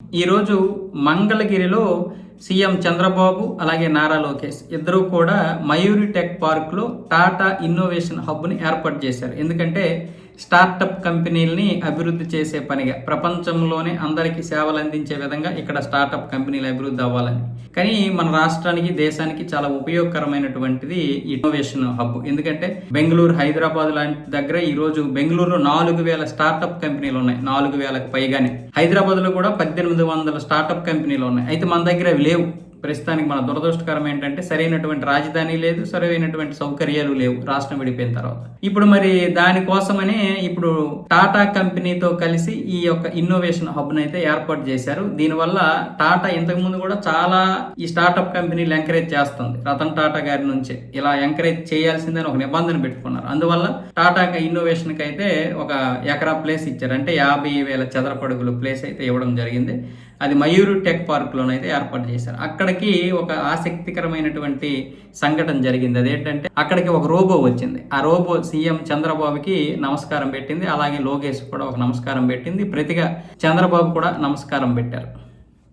ఈరోజు మంగళగిరిలో సీఎం చంద్రబాబు అలాగే నారా లోకేష్ ఇద్దరూ కూడా మయూరి టెక్ పార్క్లో టాటా ఇన్నోవేషన్ హబ్ని ఏర్పాటు చేశారు. ఎందుకంటే స్టార్టప్ కంపెనీలని అభివృద్ధి చేసే పనిగా ప్రపంచంలోనే అందరికీ సేవలు అందించే విధంగా ఇక్కడ స్టార్టప్ కంపెనీలు అభివృద్ధి అవ్వాలని. కానీ మన రాష్ట్రానికి దేశానికి చాలా ఉపయోగకరమైనటువంటిది ఇన్నోవేషన్ హబ్ ఎందుకంటే బెంగళూరు హైదరాబాద్ లాంటి దగ్గర ఈ రోజు బెంగళూరులో నాలుగు వేల స్టార్టప్ కంపెనీలు ఉన్నాయి. నాలుగు వేలకు పైగానే. హైదరాబాద్లో కూడా పద్దెనిమిది వందల స్టార్టప్ కంపెనీలు ఉన్నాయి. అయితే మన దగ్గర అవి లేవు. ప్రస్తుతానికి మన దురదృష్టకరం ఏంటంటే సరైనటువంటి రాజధాని లేదు సరైనటువంటి సౌకర్యాలు లేవు రాష్ట్రం విడిపోయిన తర్వాత. ఇప్పుడు మరి దానికోసమనే ఇప్పుడు టాటా కంపెనీతో కలిసి ఈ యొక్క ఇన్నోవేషన్ హబ్ను అయితే ఏర్పాటు చేశారు. దీనివల్ల టాటా ఇంతకుముందు కూడా చాలా ఈ స్టార్టప్ కంపెనీలు ఎంకరేజ్ చేస్తుంది. రతన్ టాటా గారి నుంచే ఇలా ఎంకరేజ్ చేయాల్సిందని ఒక నిబంధన పెట్టుకున్నారు. అందువల్ల టాటా ఇన్నోవేషన్కి అయితే ఒక ఎకరా ప్లేస్ ఇచ్చారు. అంటే యాభై వేల చదరపడుగులు ప్లేస్ అయితే ఇవ్వడం జరిగింది. అది మయూరు టెక్ పార్క్లోనైతే ఏర్పాటు చేశారు. అక్కడికి ఒక ఆసక్తికరమైనటువంటి సంఘటన జరిగింది. అదేంటంటే అక్కడికి ఒక రోబో వచ్చింది. ఆ రోబో సీఎం చంద్రబాబుకి నమస్కారం పెట్టింది. అలాగే లోకేష్ కూడా ఒక నమస్కారం పెట్టింది. ప్రతిగా చంద్రబాబు కూడా నమస్కారం పెట్టారు.